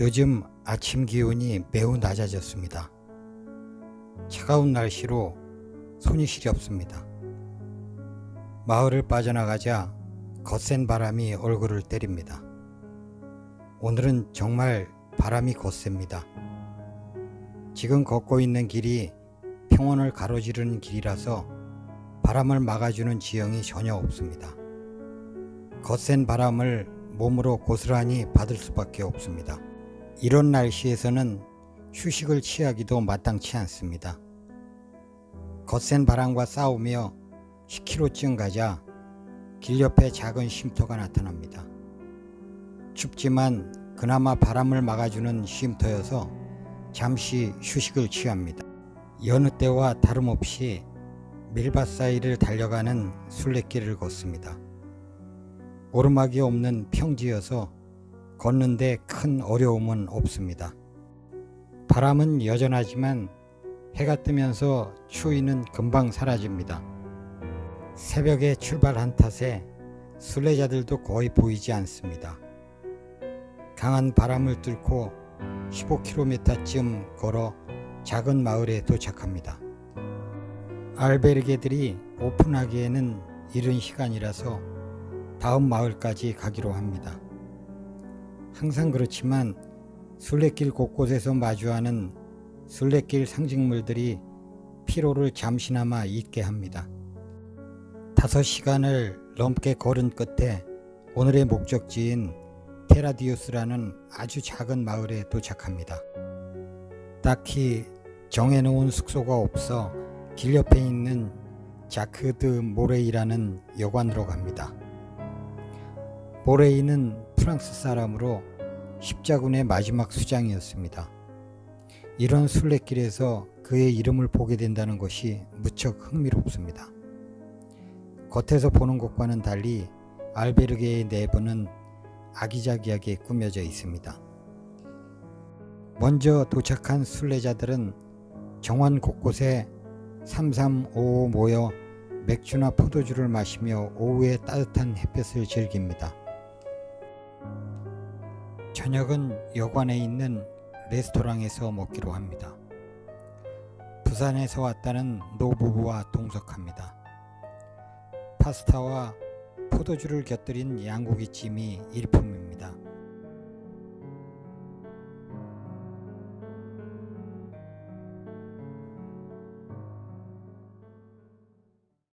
요즘 아침 기온이 매우 낮아졌습니다. 차가운 날씨로 손이 시렵습니다. 마을을 빠져나가자 거센 바람이 얼굴을 때립니다. 오늘은 정말 바람이 거셉니다. 지금 걷고 있는 길이 평원을 가로지르는 길이라서 바람을 막아주는 지형이 전혀 없습니다. 거센 바람을 몸으로 고스란히 받을 수밖에 없습니다. 이런 날씨에서는 휴식을 취하기도 마땅치 않습니다. 거센 바람과 싸우며 10km쯤 가자 길 옆에 작은 쉼터가 나타납니다. 춥지만 그나마 바람을 막아주는 쉼터여서 잠시 휴식을 취합니다. 여느 때와 다름없이 밀밭 사이를 달려가는 순례길을 걷습니다. 오르막이 없는 평지여서 걷는데 큰 어려움은 없습니다. 바람은 여전하지만 해가 뜨면서 추위는 금방 사라집니다. 새벽에 출발한 탓에 순례자들도 거의 보이지 않습니다. 강한 바람을 뚫고 15km쯤 걸어 작은 마을에 도착합니다. 알베르게들이 오픈하기에는 이른 시간이라서 다음 마을까지 가기로 합니다. 항상 그렇지만 순례길 곳곳에서 마주하는 순례길 상징물들이 피로를 잠시나마 잊게 합니다. 다섯 시간을 넘게 걸은 끝에 오늘의 목적지인 테라디우스라는 아주 작은 마을에 도착합니다. 딱히 정해놓은 숙소가 없어 길 옆에 있는 자크드 모레이라는 여관으로 갑니다. 모레이는 프랑스 사람으로 십자군의 마지막 수장이었습니다. 이런 순례길에서 그의 이름을 보게 된다는 것이 무척 흥미롭습니다. 겉에서 보는 것과는 달리 알베르게의 내부는 아기자기하게 꾸며져 있습니다. 먼저 도착한 순례자들은 정원 곳곳에 삼삼오오 모여 맥주나 포도주를 마시며 오후의 따뜻한 햇볕을 즐깁니다. 저녁은 여관에 있는 레스토랑에서 먹기로 합니다. 부산에서 왔다는 노부부와 동석합니다. 파스타와 포도주를 곁들인 양고기찜이 일품